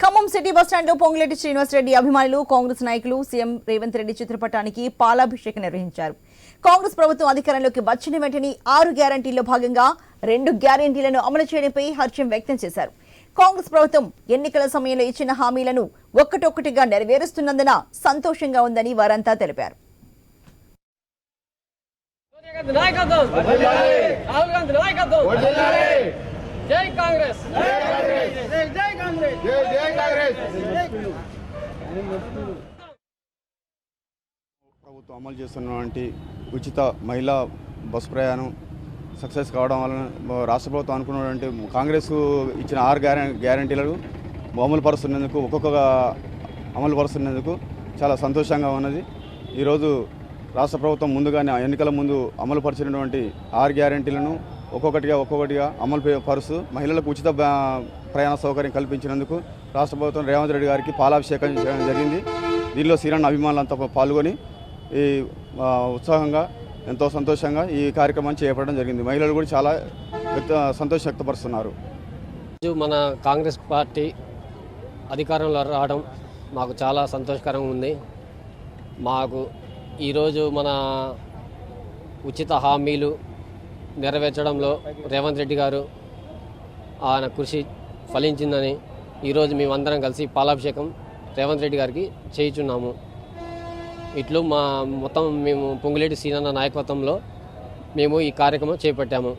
Khammam city బస్టాండ్లో పొంగులేటి శ్రీనివాసరెడ్డి అభిమానులు కాంగ్రెస్ నాయకులు సీఎం రేవంత్ రెడ్డి చిత్రపటానికి పాలాభిషేకం నిర్వహించారు. కాంగ్రెస్ ప్రభుత్వం అధికారంలోకి వచ్చిన వెంటనే ఆరు గ్యారంటీల్లో భాగంగా రెండు గ్యారంటీలను అమలు చేయడంపై హర్షం వ్యక్తం చేశారు. కాంగ్రెస్ ప్రభుత్వం ఎన్నికల సమయంలో ఇచ్చిన హామీలను ఒక్కటొక్కటిగా నెరవేరుస్తున్నందున సంతోషంగా ఉందని వారంతా తెలిపారు. జై కాంగ్రెస్! ప్రభుత్వం అమలు చేస్తున్నటువంటి ఉచిత మహిళా బస్సు ప్రయాణం సక్సెస్ కావడం వలన రాష్ట్ర ప్రభుత్వం అనుకున్నటువంటి కాంగ్రెస్ ఇచ్చిన ఆరు గ్యారె గ్యారంటీలను అమలు పరుస్తున్నందుకు ఒక్కొక్క అమలు పరుస్తున్నందుకు చాలా సంతోషంగా ఉన్నది. ఈరోజు రాష్ట్ర ప్రభుత్వం ముందుగానే ఎన్నికల ముందు అమలు పరిచినటువంటి ఆరు గ్యారంటీలను ఒక్కొక్కటిగా ఒక్కొక్కటిగా అమలు పే- పరుస్తూ మహిళలకు ఉచిత ప్రయాణ సౌకర్యం కల్పించినందుకు రాష్ట్ర ప్రభుత్వం రేవంత్ రెడ్డి గారికి పాలాభిషేకం చేయడం జరిగింది. దీనిలో శ్రీరణ అభిమానులంతా పాల్గొని ఈ ఉత్సాహంగా ఎంతో సంతోషంగా ఈ కార్యక్రమాన్ని చేపట్టడం జరిగింది. మహిళలు కూడా చాలా వ్యక్త సంతోషం వ్యక్తపరుస్తున్నారు. మన కాంగ్రెస్ పార్టీ అధికారంలో రావడం మాకు చాలా సంతోషకరంగా ఉంది. మాకు ఈరోజు మన ఉచిత హామీలు నెరవేర్చడంలో రేవంత్ రెడ్డి గారు ఆయన కృషి ఫలించిందని ఈరోజు మేమందరం కలిసి పాలాభిషేకం రేవంత్ రెడ్డి గారికి చేయుచున్నాము. ఇట్లు మా మొత్తం మేము పొంగులేటి సీనన్న నాయకత్వంలో మేము ఈ కార్యక్రమం చేపట్టాము.